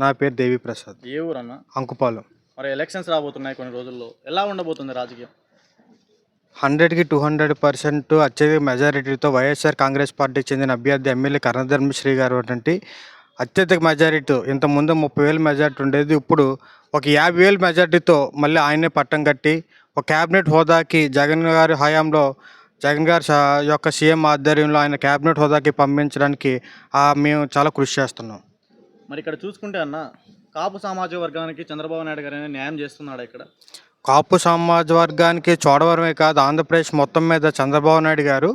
నా పేరు దేవి ప్రసాద్ ఏ ఊరన్నా? అంకుపాలు. మరి ఎలక్షన్స్ రాబోతున్నాయి కొన్ని రోజుల్లో. ఎలా ఉండబోతుంది రాజకీయం? హండ్రెడ్కి టూ హండ్రెడ్ పర్సెంట్ అత్యధిక మెజారిటీతో వైఎస్ఆర్ కాంగ్రెస్ పార్టీకి చెందిన అభ్యర్థి ఎమ్మెల్యే కరణధర్మశ్రీ గారు అటువంటి అత్యధిక మెజారిటీ ఇంతకుముందు ముప్పై వేల మెజారిటీ ఉండేది. ఇప్పుడు ఒక యాభై వేల మెజారిటీతో మళ్ళీ ఆయనే పట్టం కట్టి ఒక క్యాబినెట్ హోదాకి జగన్ గారి హయాంలో జగన్ గారి యొక్క సీఎం ఆధ్వర్యంలో ఆయన క్యాబినెట్ హోదాకి పంపించడానికి మేము చాలా కృషి చేస్తున్నాం. మరి ఇక్కడ చూసుకుంటే అన్న కాపు సామాజిక వర్గానికి చంద్రబాబు నాయుడు గారు న్యాయం చేస్తున్నాడు ఇక్కడ? కాపు సమాజ వర్గానికి చూడవరమే కాదు ఆంధ్రప్రదేశ్ మొత్తం మీద చంద్రబాబు నాయుడు గారు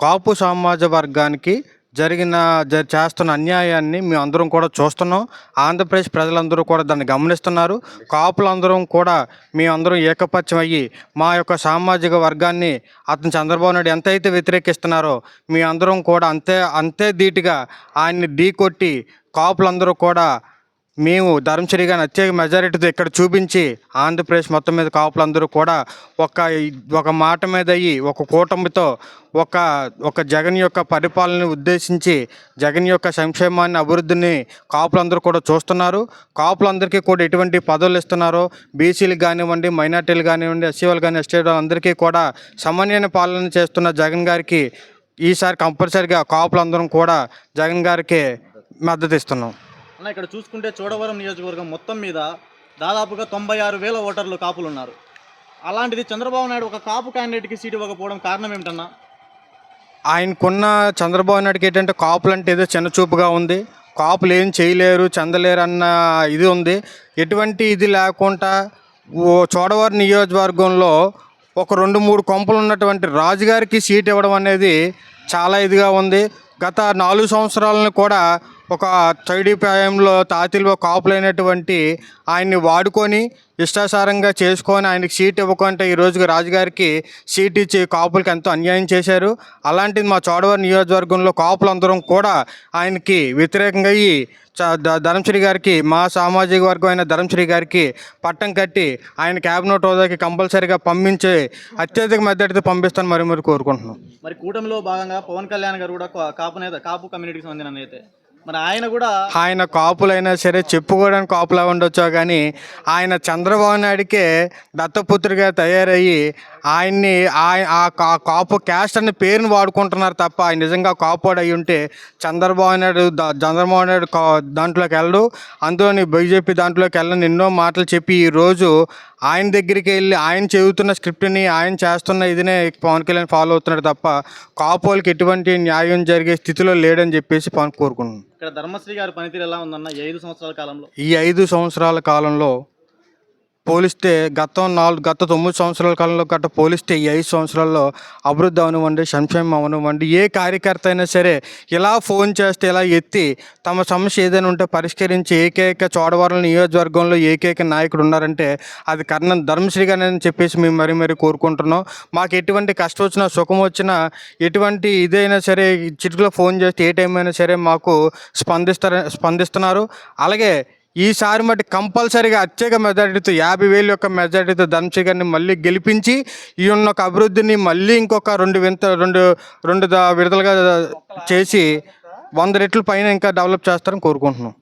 కాపు సమాజ వర్గానికి జరిగిన జ చేస్తున్న అన్యాయాన్ని మేము అందరం కూడా చూస్తున్నాం. ఆంధ్రప్రదేశ్ ప్రజలందరూ కూడా దాన్ని గమనిస్తున్నారు. కాపులందరం కూడా మేమందరం ఏకపక్షం అయ్యి మా యొక్క సామాజిక వర్గాన్ని అతను చంద్రబాబు నాయుడు ఎంతైతే వ్యతిరేకిస్తున్నారో మీ అందరం కూడా అంతే అంతే ధీటుగా ఆయన్ని ఢీకొట్టి కాపులందరూ కూడా మేము ధర్మశ్రీ అత్యధిక మెజారిటీతో ఇక్కడ చూపించి ఆంధ్రప్రదేశ్ మొత్తం మీద కాపులందరూ కూడా ఒక ఒక మాట మీద అయ్యి ఒక కూటమితో ఒక ఒక జగన్ యొక్క పరిపాలనని ఉద్దేశించి జగన్ యొక్క సంక్షేమాన్ని అభివృద్ధిని కాపులందరూ కూడా చూస్తున్నారు. కాపులందరికీ కూడా ఎటువంటి పదవులు ఇస్తున్నారో బీసీలు కానివ్వండి మైనార్టీలు కానివ్వండి ఎస్సీ వాళ్ళు కానీ ఎస్టీ అందరికీ కూడా సమన్వయ పాలన చేస్తున్న జగన్ గారికి ఈసారి కంపల్సరిగా కాపులందరం కూడా జగన్ గారికి మద్దతు ఇస్తున్నాం అన్న ఇక్కడ చూసుకుంటే చోడవరం నియోజకవర్గం మొత్తం మీద దాదాపుగా తొంభై ఆరు వేల ఓటర్లు కాపులు ఉన్నారు అలాంటిది చంద్రబాబు నాయుడు ఒక కాపు క్యాండిడేట్కి సీటు ఇవ్వకపోవడం కారణం ఏమిటన్నా? ఆయనకున్న చంద్రబాబు నాయుడుకి ఏంటంటే కాపులు అంటే ఏదో చిన్న చూపుగా ఉంది. కాపులు ఏం చేయలేరు చెందలేరు అన్న ఇది ఉంది. ఎటువంటి ఇది లేకుండా ఓ చోడవరం నియోజకవర్గంలో ఒక రెండు మూడు కొంపలు ఉన్నటువంటి రాజుగారికి సీట్ ఇవ్వడం అనేది చాలా ఇదిగా ఉంది. గత నాలుగు సంవత్సరాలను కూడా ఒక చైడీపాయంలో తాతిలో కాపులైనటువంటి ఆయన్ని వాడుకొని ఇష్టాసారంగా చేసుకొని ఆయనకి సీట్ ఇవ్వకుంటే ఈ రోజుకి రాజుగారికి సీట్ ఇచ్చి కాపులకి ఎంతో అన్యాయం చేశారు. అలాంటిది మా చోడవరం నియోజకవర్గంలో కాపులందరం కూడా ఆయనకి వ్యతిరేకంగా అయ్యి ధరంశ్రీ గారికి మా సామాజిక వర్గం అయిన ధరంశ్రీ గారికి పట్టం కట్టి ఆయన క్యాబినెట్ హోదాకి కంపల్సరీగా పంపించి అత్యధిక మెద్దడితో పంపిస్తాను మరి మరి కోరుకుంటున్నాం. మరి కూటమిలో భాగంగా పవన్ కళ్యాణ్ గారు కూడా కాపు నేత కాపు కమ్యూనిటీకి సంబంధించిన నేత మరి ఆయన కూడా ఆయన కాపులైనా సరే చెప్పుకోవడానికి కాపులా ఉండొచ్చో కానీ ఆయన చంద్రబాబు నాయుడికే దత్తపుత్రిగా తయారయ్యి ఆయన్ని ఆ కా- కాపు క్యాస్ట్ అనే పేరుని వాడుకుంటున్నారు తప్ప ఆయన నిజంగా కాపోడు అయి ఉంటే చంద్రబాబు నాయుడు చంద్రబాబు నాయుడు కా- దాంట్లోకి వెళ్ళడు. అందులోని బీజేపీ దాంట్లోకి వెళ్ళని ఎన్నో మాటలు చెప్పి ఈరోజు ఆయన దగ్గరికి వెళ్ళి ఆయన చెబుతున్న స్క్రిప్ట్ని ఆయన చేస్తున్న ఇదినే పవన్ కళ్యాణ్ ఫాలో అవుతున్నాడు తప్ప కాపోలకి ఎటువంటి న్యాయం జరిగే స్థితిలో లేడని చెప్పేసి పవన్ కోరుకుంటున్నాను. ఇక్కడ ధర్మశ్రీ గారి పనితీరు ఎలా ఉందన్న ఈ ఐదు సంవత్సరాల కాలంలో? ఈ ఐదు సంవత్సరాల కాలంలో పోలిస్తే గతం నాలుగు గత తొమ్మిది సంవత్సరాల కాలంలో గట్ట పోలిస్తే ఈ ఐదు సంవత్సరాల్లో అభివృద్ధి అవనివ్వండి సంక్షేమం అవనివ్వండి ఏ కార్యకర్త అయినా సరే ఇలా ఫోన్ చేస్తే ఇలా ఎత్తి తమ సమస్య ఏదైనా ఉంటే పరిష్కరించి ఏకైక చోడవరం నియోజకవర్గంలో ఏకైక నాయకుడు ఉన్నారంటే అది కర్ణం ధర్మశ్రీ గారు అని చెప్పేసి మేము మరీ మరీ కోరుకుంటున్నాం. మాకు ఎటువంటి కష్టం వచ్చినా సుఖం వచ్చినా ఎటువంటి ఇదైనా సరే చిటికలో ఫోన్ చేస్తే ఏ టైం అయినా సరే మాకు స్పందిస్తారు స్పందిస్తున్నారు. అలాగే ఈసారి మట్టి కంపల్సరీగా అత్యక మెజార్టీతో యాభై వేల యొక్క మెజారిటీతో ధనశేఖర్ని మళ్ళీ గెలిపించి ఈ ఉన్న ఒక అభివృద్ధిని మళ్ళీ ఇంకొక రెండు వింత రెండు రెండు ద- విడతలుగా చేసి వంద రెట్లు పైన ఇంకా డెవలప్ చేస్తారని కోరుకుంటున్నాం.